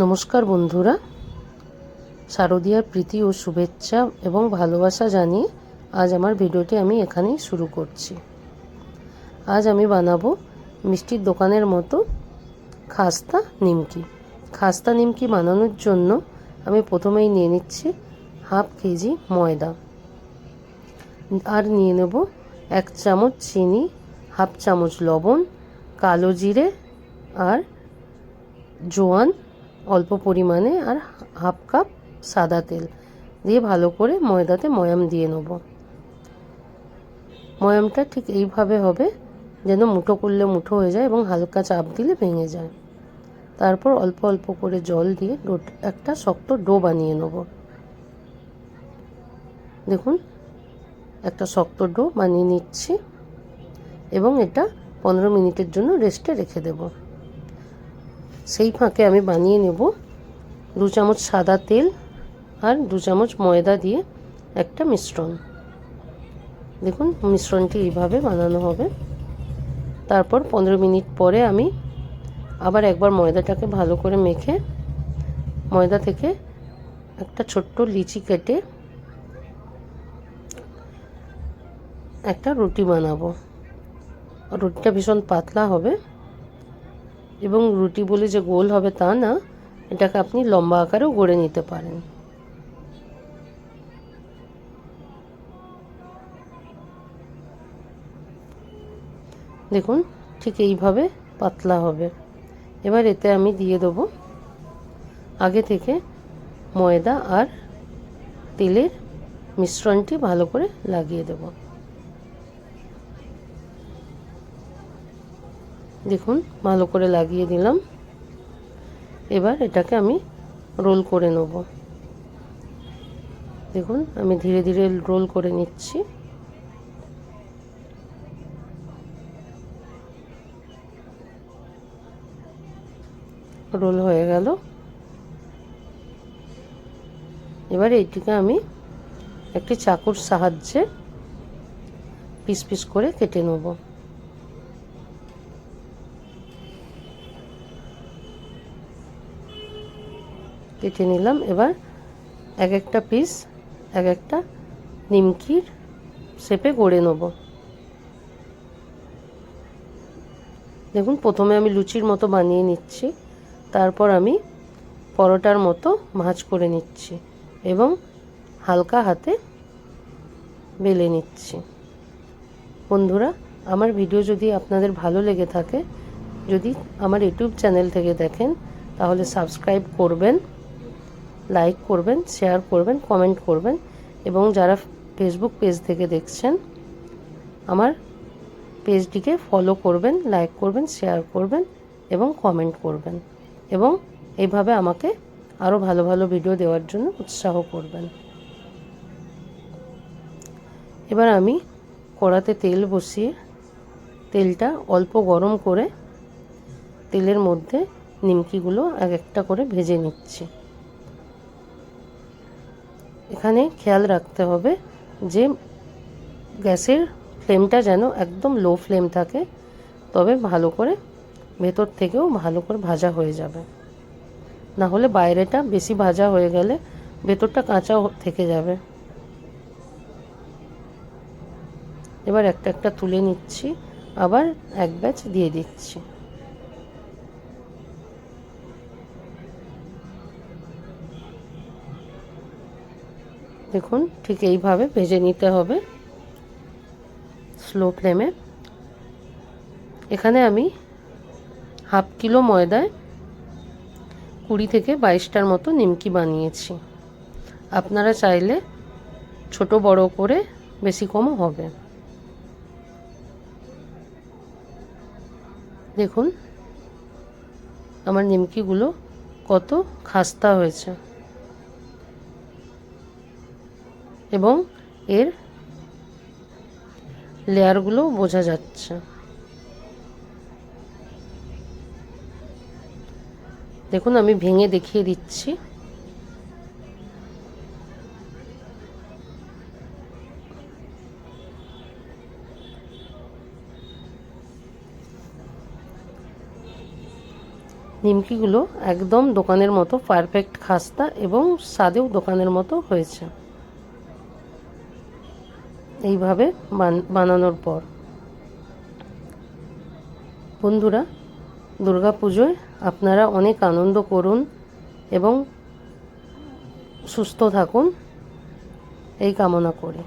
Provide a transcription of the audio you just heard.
নমস্কার বন্ধুরা। শারদীয়ার প্রীতি ও শুভেচ্ছা এবং ভালোবাসা জানিয়ে আজ আমার ভিডিওটি আমি এখানেই শুরু করছি। আজ আমি বানাবো মিষ্টির দোকানের মতো খাস্তা নিমকি। খাস্তা নিমকি বানানোর জন্য আমি প্রথমেই নিয়ে নিচ্ছি হাফ কেজি ময়দা। আর নিয়ে নেব এক চামচ চিনি, হাফ চামচ লবণ, কালো জিরে আর জোয়ান অল্প পরিমাণে আর হাফ কাপ সাদা তেল দিয়ে ভালো করে ময়দাতে ময়াম দিয়ে নেব। ময়ামটা ঠিক এইভাবে হবে যেন মুঠো করলে মুঠো হয়ে যায় এবং হালকা চাপ দিলে ভেঙে যায়। তারপর অল্প অল্প করে জল দিয়ে ডো একটা শক্ত ডো বানিয়ে নেব। দেখুন, একটা শক্ত ডো বানিয়ে নিচ্ছি এবং এটা পনেরো মিনিটের জন্য রেস্টে রেখে দেবো। সেই ফাঁকে আমি বানিয়ে নেব দু চামচ সাদা তেল আর দু চামচ ময়দা দিয়ে একটা মিশ্রণ। দেখুন, মিশ্রণটি এইভাবে বানানো হবে। তারপর পনেরো মিনিট পরে আমি আবার একবার ময়দাটাকে ভালো করে মেখে, ময়দা থেকে একটা ছোট্ট লিচি কেটে একটা রুটি বানাবো। রুটিটা ভীষণ পাতলা হবে। এবং রুটি বলে যে গোল হবে তা না, এটাকে আপনি লম্বা আকারেও গড়ে নিতে পারেন। দেখুন, ঠিক এইভাবে পাতলা হবে। এবার এতে আমি দিয়ে দেবো আগে থেকে ময়দা আর তেলের মিশ্রণটি ভালো করে লাগিয়ে দেবো। দেখুন, ভালো করে লাগিয়ে দিলাম। এবার এটাকে আমি রোল করে নেব। দেখুন, আমি ধীরে ধীরে রোল করে নিচ্ছি। রোল হয়ে গেল। এবার এইটিকে আমি একটি চাকুর সাহায্যে পিস পিস করে কেটে নেব। কেটে নিলাম। এবার এক একটা পিস এক একটা নিমকির শেপে গড়ে নেব। দেখুন, প্রথমে আমি লুচির মতো বানিয়ে নিচ্ছি, তারপর আমি পরোটার মতো ভাঁজ করে নিচ্ছি এবং হালকা হাতে বেলে নিচ্ছি। বন্ধুরা, আমার ভিডিও যদি আপনাদের ভালো লেগে থাকে, যদি আমার ইউটিউব চ্যানেল থেকে দেখেন, তাহলে সাবস্ক্রাইব করবেন। লাইক করবেন শেয়ার করবেন কমেন্ট করবেন এবং যারা ফেসবুক পেজ থেকে দেখছেন, আমার পেজটিকে ফলো করবেন লাইক করবেন শেয়ার করবেন এবং কমেন্ট করবেন এবং এইভাবে আমাকে আরও ভালো ভালো ভিডিও দেওয়ার জন্য উৎসাহ করবেন। এবার আমি কড়াতে তেল বসিয়ে তেলটা অল্প গরম করে তেলের মধ্যে নিমকিগুলো এক একটা করে ভেজে নিচ্ছি। এখানে খেয়াল রাখতে হবে যে গ্যাসের ফ্লেমটা যেন একদম লো ফ্লেম থাকে, তবে ভালো করে ভেতর থেকেও ভালো করে ভাজা হয়ে যাবে। না হলে বাইরেটা বেশি ভাজা হয়ে গেলে ভেতরটা কাঁচা থেকে যাবে। এবার একটা একটা তুলে নিচ্ছি, আবার এক ব্যাচ দিয়ে দিচ্ছি। দেখুন, ঠিক এইভাবে ভেজে নিতে হবে। স্লো ফ্লেমে এখানে আমি হাফ কিলো ময়দায় কুড়ি থেকে বাইশটার মতো নিমকি বানিয়েছি। আপনারা চাইলে ছোট বড় করে বেশি কমও হবে। দেখুন, আমার নিমকিগুলো কত খাস্তা হয়েছে। এবং এর লেয়ারগুলো বোঝা যাচ্ছে। দেখুন, আমি ভেঙে দেখিয়ে দিচ্ছি। নিমকিগুলো একদম দোকানের মতো, পারফেক্ট খাস্তা এবং স্বাদেও দোকানের মতো হয়েছে। এইভাবে বান- বানানোর পর। বন্ধুরা, দুর্গা পুজোয় আপনারা অনেক আনন্দ করুন এবং সুস্থ থাকুন। এই কামনা করি।